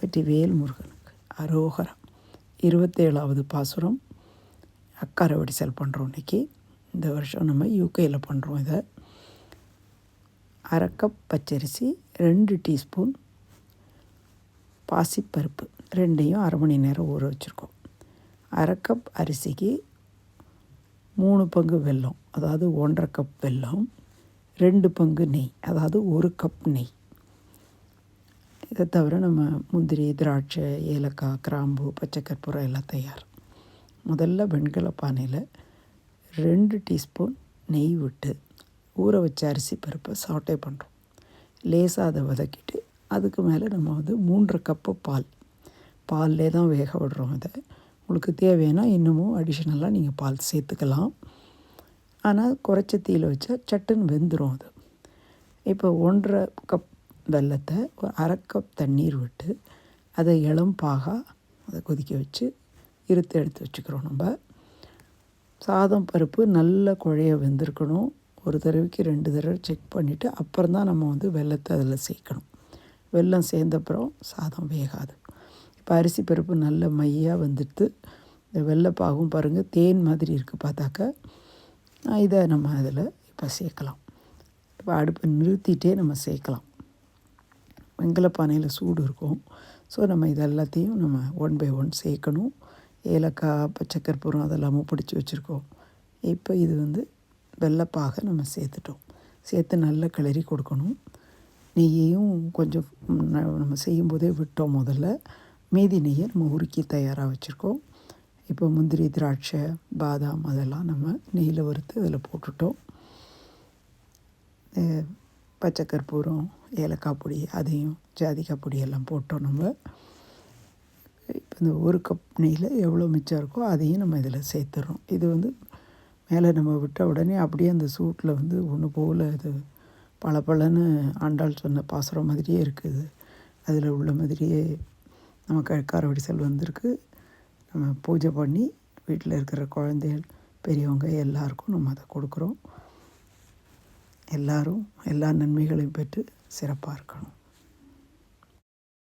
வெற்றிவேல் முருகனுக்கு. அரோகரம் இருபத்தேழாவது பாசுரம். அக்கார வடிசல் பண்ணுறோம் இன்றைக்கி இந்த வருஷம் நம்ம யூகேயில் பண்ணுறோம் இதை. அரை கப் பச்சரிசி ரெண்டு டீஸ்பூன் பாசிப்பருப்பு. ரெண்டையும் அரை மணி நேரம் ஊற வச்சுருக்கோம். அரை கப் அரிசிக்கு மூணு பங்கு வெல்லம். அதாவது ஒன்றரை கப் வெல்லம் ரெண்டு பங்கு நெய். அதாவது ஒரு கப் நெய். இதை தவிர நம்ம முந்திரி திராட்சை ஏலக்காய் கிராம்பு பச்சை கற்பூரம் எல்லாம் தயார். முதல்ல வெண்கல பானையில் ரெண்டு டீஸ்பூன் நெய் விட்டு ஊற வச்ச அரிசி பருப்பை சாட்டை பண்ணுறோம் லேசாக அதை வதக்கிட்டு அதுக்கு மேலே நம்ம வந்து மூன்றரை கப்பு பால். பால்லே தான் வேக விடுறோம் அதை உங்களுக்கு தேவைன்னா இன்னமும் அடிஷ்னலாக நீங்கள் பால் சேர்த்துக்கலாம். ஆனால் குறைச்ச தீயில் வச்சா சட்டுன்னு வெந்துடும் அது. இப்போ ஒன்றரை கப் வெல்லத்தை ஒரு அரை கப் தண்ணீர் விட்டு அதை இளம்பாக அதை கொதிக்க வச்சு இருத்து எடுத்து வச்சுக்கிறோம் நம்ம. சாதம் பருப்பு நல்ல குழைய வெந்திருக்கணும். ஒரு தடவைக்கு ரெண்டு தடவை செக் பண்ணிவிட்டு அப்புறம் தான் நம்ம வந்து வெள்ளத்தை அதில் சேர்க்கணும். வெல்லம் சேர்ந்தப்புறம் சாதம் வேகாது. இப்போ அரிசி பருப்பு நல்ல மையாக வந்துட்டு இந்த வெள்ளைப்பாகும் பாருங்கள் தேன் மாதிரி இருக்குது பார்த்தாக்க இதை நம்ம அதில் இப்போ சேர்க்கலாம். இப்போ அடுப்பை நிறுத்திட்டே நம்ம சேர்க்கலாம். வெங்கல பானையில் சூடு இருக்கும். ஸோ நம்ம இது எல்லாத்தையும் நம்ம ஒன் பை ஒன் சேர்க்கணும். ஏலக்காய் பச்சை கற்பூரம் அதெல்லாமும் பிடிச்சி வச்சுருக்கோம். இப்போ இது வந்து வெள்ளைப்பாக நம்ம சேர்த்துட்டோம். சேர்த்து நல்லா கிளறி கொடுக்கணும். நெய்யையும் கொஞ்சம் நம்ம செய்யும்போதே விட்டோம் முதல்ல. மீதி நெய்யை நம்ம உருக்கி தயாராக வச்சுருக்கோம். இப்போ முந்திரி திராட்சை பாதாம் அதெல்லாம் நம்ம நெய்யில் வறுத்து அதில் போட்டுட்டோம். பச்சை கற்பூரம் ஏலக்காய் பொடி அதையும் ஜாதிக்காய் பொடி எல்லாம் போட்டோம் நம்ம. இப்போ இந்த ஒரு கப் நெய்யில் எவ்வளோ மிச்சம் இருக்கோ அதையும் நம்ம இதில் சேர்த்துறோம். இது வந்து மேலே நம்ம விட்ட உடனே அப்படியே அந்த சூட்டில் வந்து ஒன்று போல் இது பல பலன்னு ஆண்டாள் சொன்ன பாசுரம் மாதிரியே இருக்குது. அதில் உள்ள மாதிரியே நமக்கு காரவடி செல் வந்திருக்கு. நம்ம பூஜை பண்ணி வீட்டில் இருக்கிற குழந்தைகள் பெரியவங்க எல்லாருக்கும் நம்ம அதை கொடுக்குறோம். எல்லோரும் எல்லா நன்மைகளையும் பெற்று சிறப்பாக இருக்கணும்